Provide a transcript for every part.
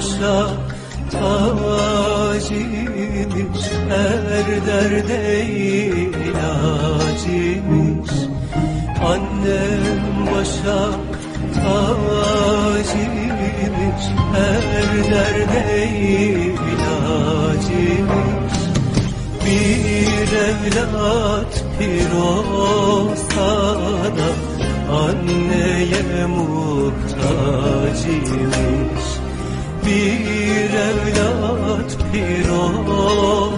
başa tacıymış Her derde ilacıymış Annem başa tacıymış Her derde ilacıymış bir evlat bir olsa da anneye muhtacıymış Bir evlat bir olsa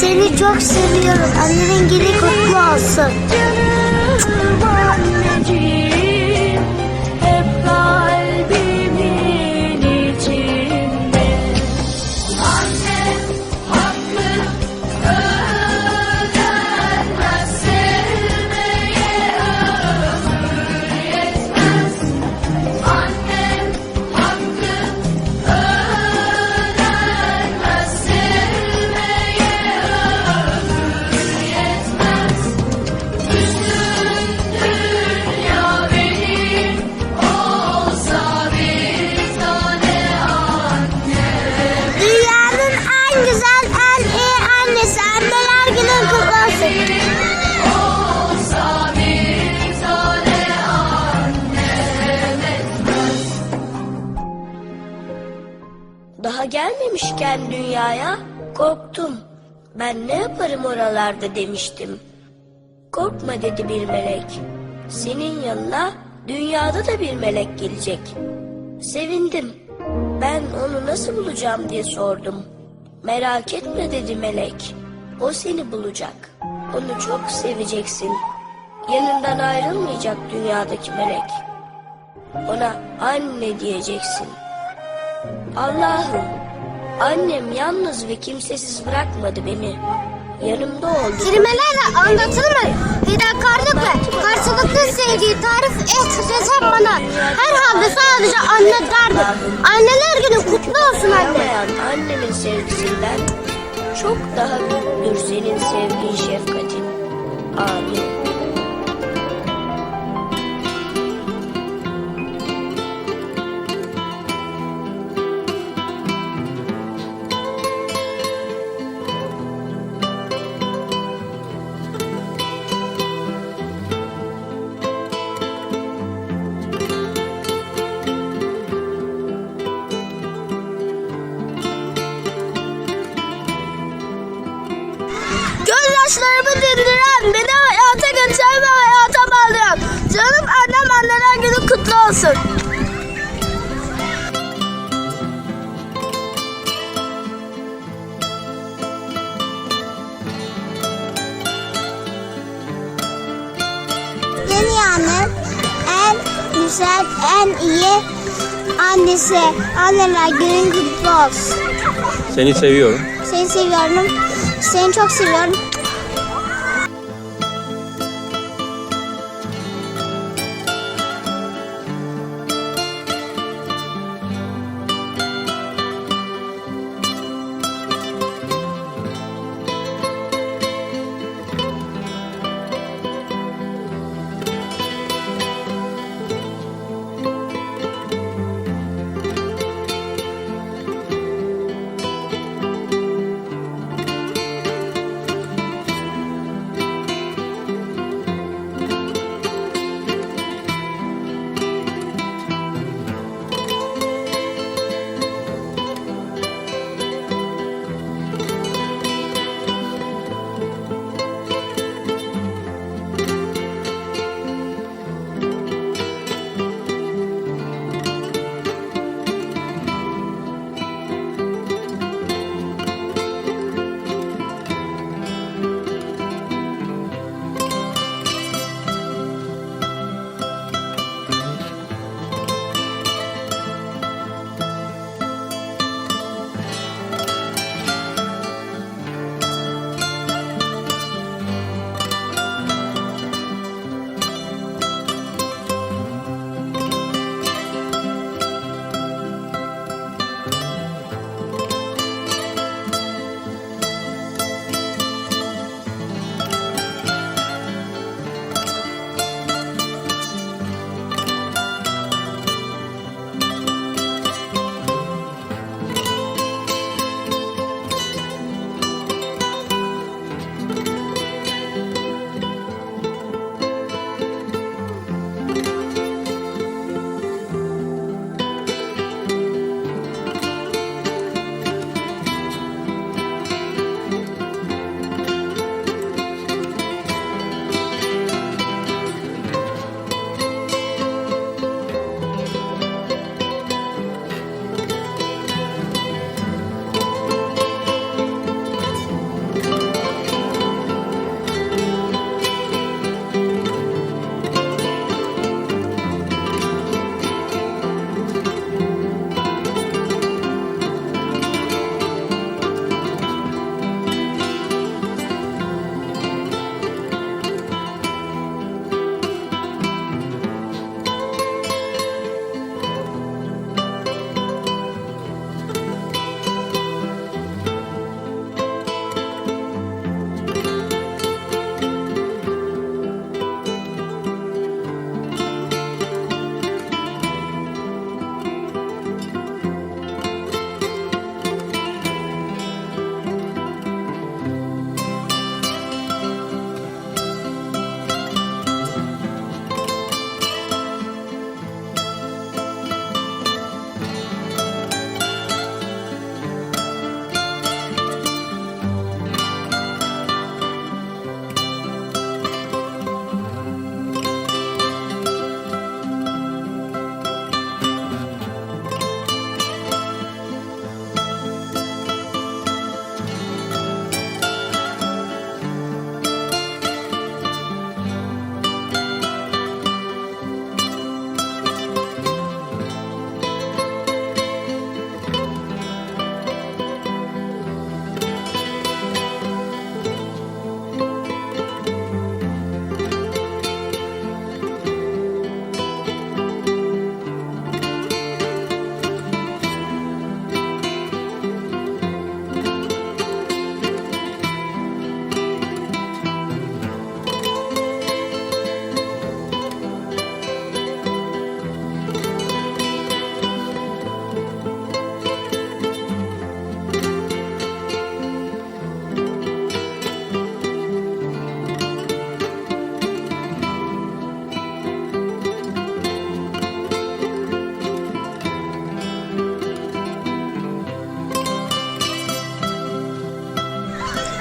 Seni çok seviyorum. Annenin günü kutlu olsun. Annem etmez Daha gelmemişken dünyaya korktum. Ben ne yaparım oralarda demiştim. Korkma dedi bir melek. Senin yanına dünyada da bir melek gelecek. Sevindim. Ben onu nasıl bulacağım diye sordum. Merak etme dedi melek. O seni bulacak. Onu çok seveceksin. Yanından ayrılmayacak dünyadaki melek. Ona anne diyeceksin. Allah'ım, annem yalnız ve kimsesiz bırakmadı beni. Yanımda oldu. Kelimelerle anlatılır. Fedakarlıkla karşılıklı sevgiyi tarif et desem bana. Herhalde sadece anne derdim. Anneler günü kutlu olsun anne. Annemin sevgisinden çok daha büyüktür senin sevgin şefkatin. Amin. Gözyaşlarımı dindiren, beni hayata geçiren ve hayata bağlayan. Canım annem anneler günü kutlu olsun. Dünyanın en güzel, en iyi annesi. Anneler günün kutlu olsun. Seni seviyorum. Seni seviyorum. Seni çok seviyorum.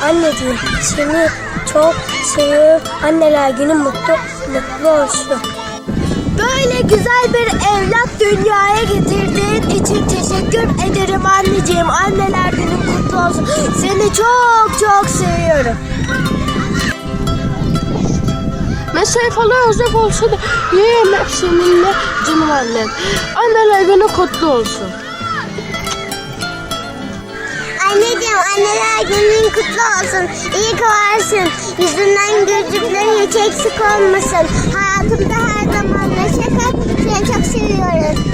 Anneciğim seni çok seviyorum. Anneler günü mutlu mutlu olsun. Böyle güzel bir evlat dünyaya getirdiğin için teşekkür ederim anneciğim. Anneler günün kutlu olsun. Seni çok çok seviyorum. Mesai falan da yiyeyim hep seninle canım annem. Anneler günü kutlu olsun. Anneciğim anneler günün kutlu olsun. İyi ki. Yüzünden gözlükleri hiç eksik olmasın. Hayatımda her zaman neşe kat. Seni çok seviyorum.